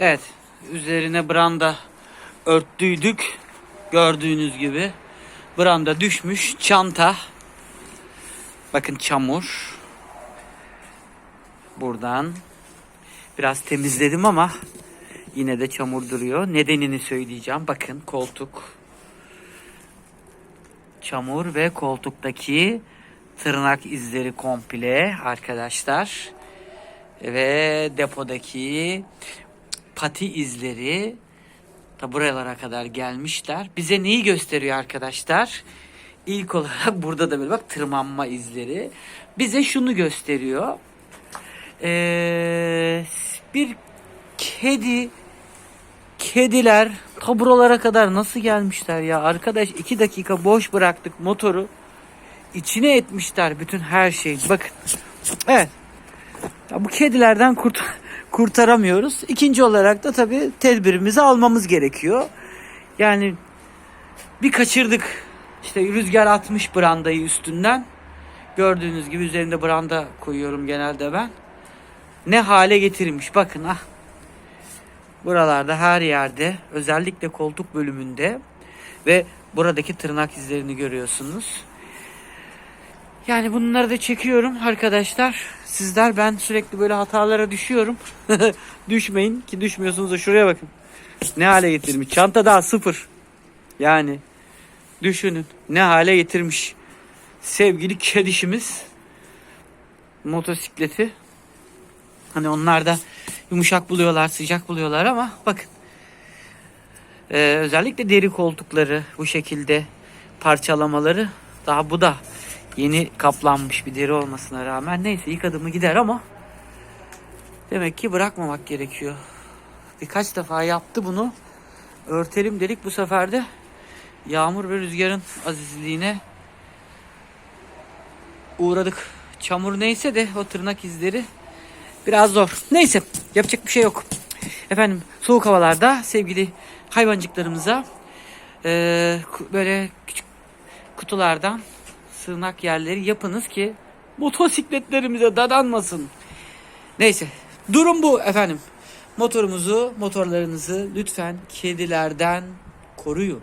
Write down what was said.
Evet. Üzerine branda örttüydük. Gördüğünüz gibi. Branda düşmüş. Çanta. Bakın çamur. Buradan biraz temizledim ama yine de çamur duruyor. Nedenini söyleyeceğim. Bakın koltuk. Çamur ve koltuktaki tırnak izleri komple arkadaşlar. Ve depodaki pati izleri da buralara kadar gelmişler. Bize neyi gösteriyor arkadaşlar? İlk olarak burada da böyle bak tırmanma izleri. Bize şunu gösteriyor. Ee, bir kedi kediler ta buralara kadar nasıl gelmişler ya arkadaş iki dakika boş bıraktık motoru içine etmişler bütün her şeyi bakın evet ya bu kedilerden kurt kurtaramıyoruz. İkinci olarak da tabii tedbirimizi almamız gerekiyor. Yani bir kaçırdık. İşte rüzgar atmış brandayı üstünden. Gördüğünüz gibi üzerinde branda koyuyorum genelde ben. Ne hale getirmiş bakın ah. Buralarda her yerde özellikle koltuk bölümünde ve buradaki tırnak izlerini görüyorsunuz. Yani bunları da çekiyorum arkadaşlar. Sizler ben sürekli böyle hatalara düşüyorum. Düşmeyin ki düşmüyorsunuz da şuraya bakın. Ne hale getirmiş. Çanta daha sıfır. Yani düşünün ne hale getirmiş. Sevgili kedişimiz motosikleti. Hani onlar da yumuşak buluyorlar, sıcak buluyorlar ama bakın. Ee, özellikle deri koltukları bu şekilde parçalamaları daha bu da yeni kaplanmış bir deri olmasına rağmen neyse yıkadığımı gider ama demek ki bırakmamak gerekiyor. Birkaç defa yaptı bunu. Örtelim dedik bu sefer de yağmur ve rüzgarın azizliğine uğradık. Çamur neyse de o tırnak izleri biraz zor. Neyse yapacak bir şey yok. Efendim soğuk havalarda sevgili hayvancıklarımıza ku- böyle küçük kutulardan sığınak yerleri yapınız ki motosikletlerimize dadanmasın. Neyse durum bu efendim. Motorumuzu, motorlarınızı lütfen kedilerden koruyun.